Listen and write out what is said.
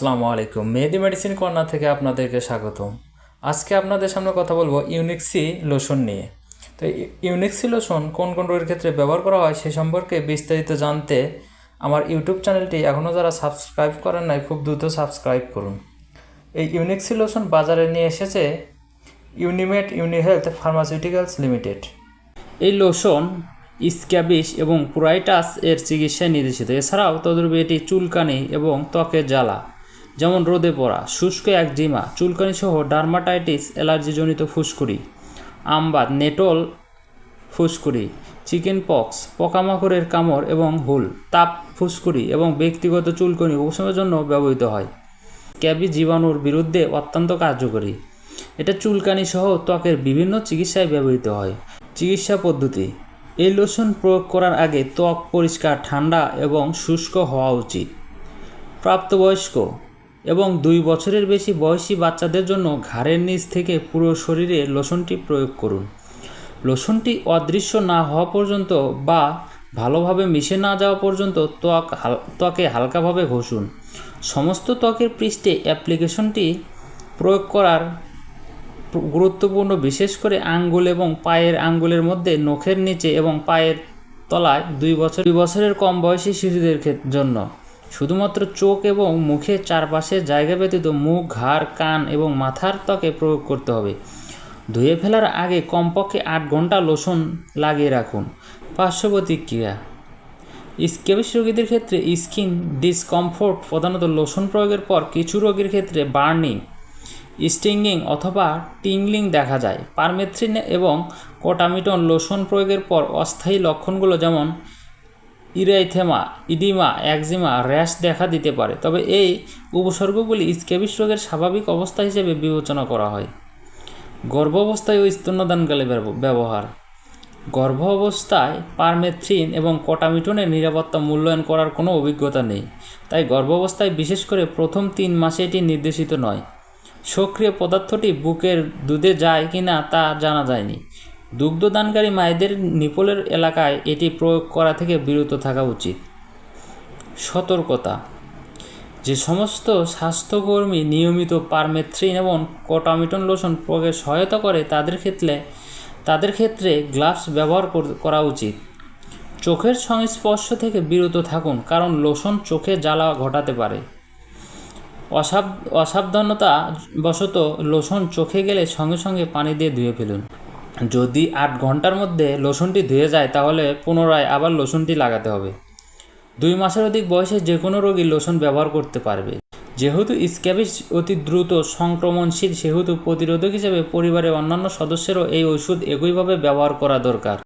আসসালামু আলাইকুম। মেহেদি medicine corner থেকে আপনাদেরকে স্বাগতম। আজকে আপনাদের সামনে কথা বলব ইউনিক্সি লোশন নিয়ে। তো ইউনিক্সি লোশন কোন কোন রোগের ক্ষেত্রে ব্যবহার করা হয় সে সম্পর্কে বিস্তারিত জানতে আমার ইউটিউব চ্যানেলটি এখনও যারা সাবস্ক্রাইব করেন নাই, খুব দ্রুত সাবস্ক্রাইব করুন। এই ইউনিক্সি লোশন বাজারে নিয়ে এসেছে ইউনিমেট ইউনিহেলথ ফার্মাসিউটিক্যালস লিমিটেড এই লোশন স্ক্যাবিস এবং পুরাইটাস এর চিকিৎসায় নির্দেশিত। এছাড়াও তদরূপে এটি চুলকানি এবং ত্বকের জ্বালা। যেমন রোদে পড়া, শুষ্ক একজিমা চুলকানি সহ ডার্মাটাইটিস অ্যালার্জিজনিত ফুসকুড়ি আমবাদ নেটল ফুসকুড়ি, চিকেন পক্স, পোকামাকড়ের কামড় এবং হুল, তাপ ফুসকুড়ি এবং ব্যক্তিগত চুলকনি উপশমের জন্য ব্যবহৃত হয়। ক্যাবি জীবাণুর বিরুদ্ধে অত্যন্ত কার্যকরী। এটা চুলকানি সহ ত্বকের বিভিন্ন চিকিৎসায় ব্যবহৃত হয়। চিকিৎসা পদ্ধতি, এই লোশন প্রয়োগ করার আগে ত্বক পরিষ্কার, ঠান্ডা এবং শুষ্ক হওয়া উচিত। প্রাপ্তবয়স্ক এবং দুই বছরের বেশি বয়সী বাচ্চাদের জন্য ঘাড়ের নিচ থেকে পুরো শরীরে লোশনটি প্রয়োগ করুন। লোশনটি অদৃশ্য না হওয়া পর্যন্ত বা ভালোভাবে মিশে না যাওয়া পর্যন্ত ত্বক ত্বকে হালকাভাবে ঘষুন। সমস্ত ত্বকের পৃষ্ঠে অ্যাপ্লিকেশনটি প্রয়োগ করার গুরুত্বপূর্ণ বিশেষ করে আঙ্গুল এবং পায়ের আঙ্গুলের মধ্যে নখের নিচে এবং পায়ের তলায় দুই বছর দুই বছরের কম বয়সী শিশুদের জন্য। শুধুমাত্র চোখ এবং মুখের চারপাশের জায়গা ব্যতীত মুখ, ঘাড়, কান এবং মাথার ত্বকে প্রয়োগ করতে হবে। ধুয়ে ফেলার আগে কমপক্ষে আট ঘণ্টা লোশন লাগিয়ে রাখুন। পার্শ্ব প্রতিক্রিয়া। স্কেবিস রোগীদের ক্ষেত্রে স্কিন ডিসকমফোর্ট প্রধানত লোশন প্রয়োগের পর কিছু রোগীর ক্ষেত্রে বার্নিং স্টিঙ্গিং অথবা টিংলিং দেখা যায়। পারমেথ্রিন এবং কোটামিটন লোশন প্রয়োগের পর অস্থায়ী লক্ষণগুলো যেমন ইরাইথেমা ইডিমা, একজিমা, র্যাশ দেখা দিতে পারে, তবে এই উপসর্গগুলি স্কেবিস রোগের স্বাভাবিক অবস্থা হিসেবে বিবেচনা করা হয়। গর্ভাবস্থায় ও স্তন্যদানকালে ব্যব- ব্যবহার। গর্ভ অবস্থায় পারমেথ্রিন এবং কোটামিটনের নিরাপত্তা মূল্যায়ন করার কোনো অভিজ্ঞতা নেই, তাই গর্ভাবস্থায় বিশেষ করে প্রথম তিন মাসে এটি নির্দেশিত নয়। সক্রিয় পদার্থটি বুকের দুধে যায় কি না তা জানা যায়নি। দুগ্ধদানকারী মায়েদের নিপলের এলাকায় এটি প্রয়োগ করা থেকে বিরত থাকা উচিত। সতর্কতা। যে সমস্ত স্বাস্থ্যকর্মী নিয়মিত পারমেথ্রিন এবং কোটামিটন লোশন প্রয়োগে সহায়তা করে, তাদের ক্ষেত্রে তাদের ক্ষেত্রে গ্লাভস ব্যবহার কর- উচিত। চোখের সংস্পর্শ থেকে বিরত থাকুন, কারণ লোশন চোখে জ্বালা ঘটাতে পারে। অসাব অসাবধানতা বশত লোশন চোখে গেলে সঙ্গে সঙ্গে পানি দিয়ে ধুয়ে ফেলুন। যদি আট ঘণ্টার মধ্যে লোশনটি ধুয়ে যায়, তাহলে পুনরায় আবার লোশনটি লাগাতে হবে। দুই মাসের অধিক বয়সে যে কোনো রোগী লোশন ব্যবহার করতে পারবে। যেহেতু স্ক্যাবিস অতি দ্রুত সংক্রমণশীল, সেহেতু প্রতিরোধক হিসেবে পরিবারের অন্যান্য সদস্যেরও এই ওষুধ একইভাবে ব্যবহার করা দরকার।